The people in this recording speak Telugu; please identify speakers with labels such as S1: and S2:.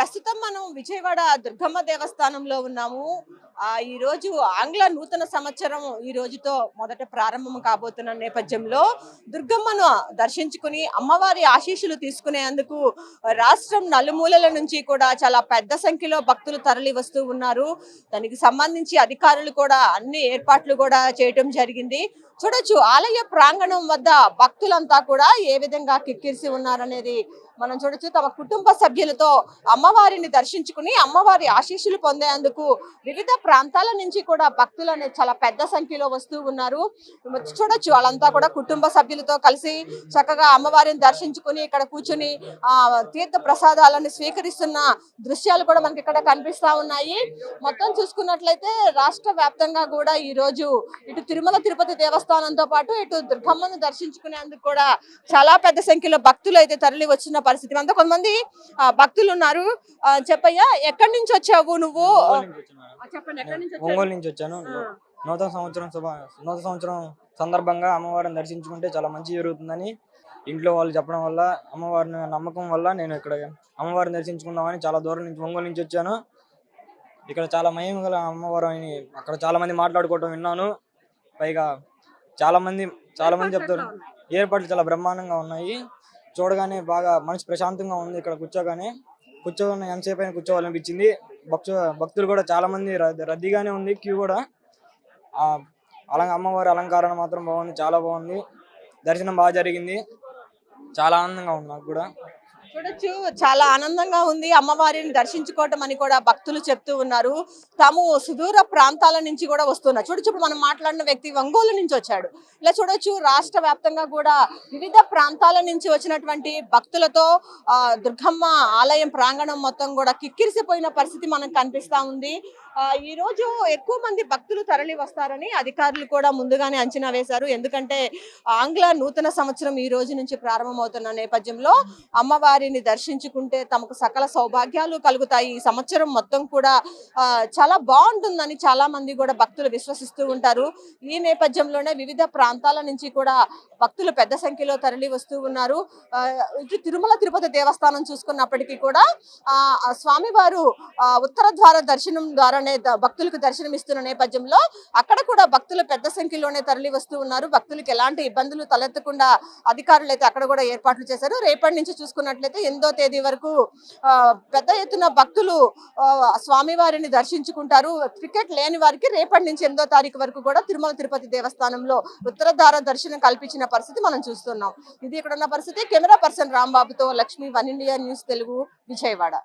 S1: ప్రస్తుతం మనం విజయవాడ దుర్గమ్మ దేవస్థానంలో ఉన్నాము. ఆ ఈ రోజు ఆంగ్ల నూతన సంవత్సరం ఈ రోజుతో మొదట ప్రారంభం కాబోతున్న నేపథ్యంలో దుర్గమ్మను దర్శించుకుని అమ్మవారి ఆశీస్సులు తీసుకునేందుకు రాష్ట్రం నలుమూలల నుంచి కూడా చాలా పెద్ద సంఖ్యలో భక్తులు తరలి వస్తూ ఉన్నారు. దానికి సంబంధించి అధికారులు కూడా అన్ని ఏర్పాట్లు కూడా చేయటం జరిగింది. చూడొచ్చు ఆలయ ప్రాంగణం వద్ద భక్తులంతా కూడా ఏ విధంగా కిక్కిరిసి ఉన్నారనేది మనం చూడొచ్చు. తమ కుటుంబ సభ్యులతో అమ్మవారిని దర్శించుకుని అమ్మవారి ఆశీస్సులు పొందేందుకు వివిధ ప్రాంతాల నుంచి కూడా భక్తులు అనేది చాలా పెద్ద సంఖ్యలో వస్తూ ఉన్నారు. చూడొచ్చు వాళ్ళంతా కూడా కుటుంబ సభ్యులతో కలిసి చక్కగా అమ్మవారిని దర్శించుకుని ఇక్కడ కూర్చుని ఆ తీర్థ ప్రసాదాలను స్వీకరిస్తున్న దృశ్యాలు కూడా మనకి ఇక్కడ కనిపిస్తా ఉన్నాయి. మొత్తం చూసుకున్నట్లయితే రాష్ట్ర వ్యాప్తంగా కూడా ఈ రోజు ఇటు తిరుమల తిరుపతి దేవస్థానంతో పాటు ఇటు దుర్గమ్మను దర్శించుకునేందుకు కూడా చాలా పెద్ద సంఖ్యలో భక్తులు అయితే తరలి వచ్చిన పరిస్థితి. అంతా కొంతమంది ఆ, భక్తులు ఉన్నారు. ఆ, చెప్పయ్యా ఎక్కడి నుంచి వచ్చావు నువ్వు? చెప్పండి.
S2: ఒంగోలు నుంచి వచ్చాను. నూతన సంవత్సరం శుభ నూతన సంవత్సరం సందర్భంగా అమ్మవారిని దర్శించుకుంటే చాలా మంచి జరుగుతుందని ఇంట్లో వాళ్ళు చెప్పడం వల్ల అమ్మవారిని నమ్మకం వల్ల నేను ఇక్కడ అమ్మవారిని దర్శించుకుందామని చాలా దూరం నుంచి ఒంగోలు నుంచి వచ్చాను. ఇక్కడ చాలా మహిమ గల అమ్మవారు అని అక్కడ చాలా మంది మాట్లాడుకోవటం విన్నాను. పైగా చాలా మంది చాలా మంది చెప్తారు. ఏర్పాట్లు చాలా బ్రహ్మాండంగా ఉన్నాయి. చూడగానే బాగా మనసు ప్రశాంతంగా ఉంది ఇక్కడ కూర్చోగానే. కూర్చోగానే ఎంతసేపు అయినా కూర్చోవాలనిపించింది. భక్తు భక్తులు కూడా చాలా మంది రద్దీగానే ఉంది క్యూ కూడా. ఆ అలంక అమ్మవారి అలంకారణ మాత్రం బాగుంది చాలా బాగుంది. దర్శనం బాగా జరిగింది. చాలా ఆనందంగా ఉంది నాకు కూడా.
S1: చూడొచ్చు. చాలా ఆనందంగా ఉంది. అమ్మవారిని దర్శించుకోవటం అని కూడా భక్తులు చెప్తూ ఉన్నారు. తాము సుదూర ప్రాంతాల నుంచి కూడా వస్తున్నారు. చూడొచ్చు ఇప్పుడు మనం మాట్లాడిన వ్యక్తి ఒంగోలు నుంచి వచ్చాడు. ఇలా చూడొచ్చు రాష్ట్ర వ్యాప్తంగా కూడా వివిధ ప్రాంతాల నుంచి వచ్చినటువంటి భక్తులతో ఆ దుర్గమ్మ ఆలయం ప్రాంగణం మొత్తం కూడా కిక్కిరిసిపోయిన పరిస్థితి మనకు కనిపిస్తా ఉంది. ఆ ఈ రోజు ఎక్కువ మంది భక్తులు తరలి వస్తారని అధికారులు కూడా ముందుగానే అంచనా వేశారు. ఎందుకంటే ఆంగ్ల నూతన సంవత్సరం ఈ రోజు నుంచి ప్రారంభమవుతున్న నేపథ్యంలో అమ్మవారి అమ్మవారిని దర్శించుకుంటే తమకు సకల సౌభాగ్యాలు కలుగుతాయి. ఈ సంవత్సరం మొత్తం కూడా ఆ, చాలా బాగుంటుందని చాలా మంది కూడా భక్తులు విశ్వసిస్తూ ఉంటారు. ఈ నేపథ్యంలోనే వివిధ ప్రాంతాల నుంచి కూడా భక్తులు పెద్ద సంఖ్యలో తరలి వస్తూ ఉన్నారు. ఆ, ఇటు తిరుమల తిరుపతి దేవస్థానం చూసుకున్నప్పటికీ కూడా ఆ స్వామివారు ఆ, ఉత్తర ద్వార దర్శనం ద్వారానే భక్తులకు దర్శనం ఇస్తున్న నేపథ్యంలో అక్కడ కూడా భక్తులు పెద్ద సంఖ్యలోనే తరలి వస్తూ ఉన్నారు. భక్తులకు ఎలాంటి ఇబ్బందులు తలెత్తకుండా అధికారులు అయితే అక్కడ కూడా ఏర్పాట్లు చేశారు. రేపటి నుంచి చూసుకున్నట్లయితే ఎనిమిదో తేదీ వరకు పెద్ద ఎత్తున భక్తులు ఆ, స్వామివారిని దర్శించుకుంటారు. టికెట్ లేని వారికి రేపటి నుంచి ఎనిమిదో తారీఖు వరకు కూడా తిరుమల తిరుపతి దేవస్థానంలో ఉత్తరధార దర్శనం కల్పించిన పరిస్థితి మనం చూస్తున్నాం. ఇది ఇక్కడ ఉన్న పరిస్థితి? Camera person రాంబాబుతో Lakshmi one India news Telugu Vijayawada.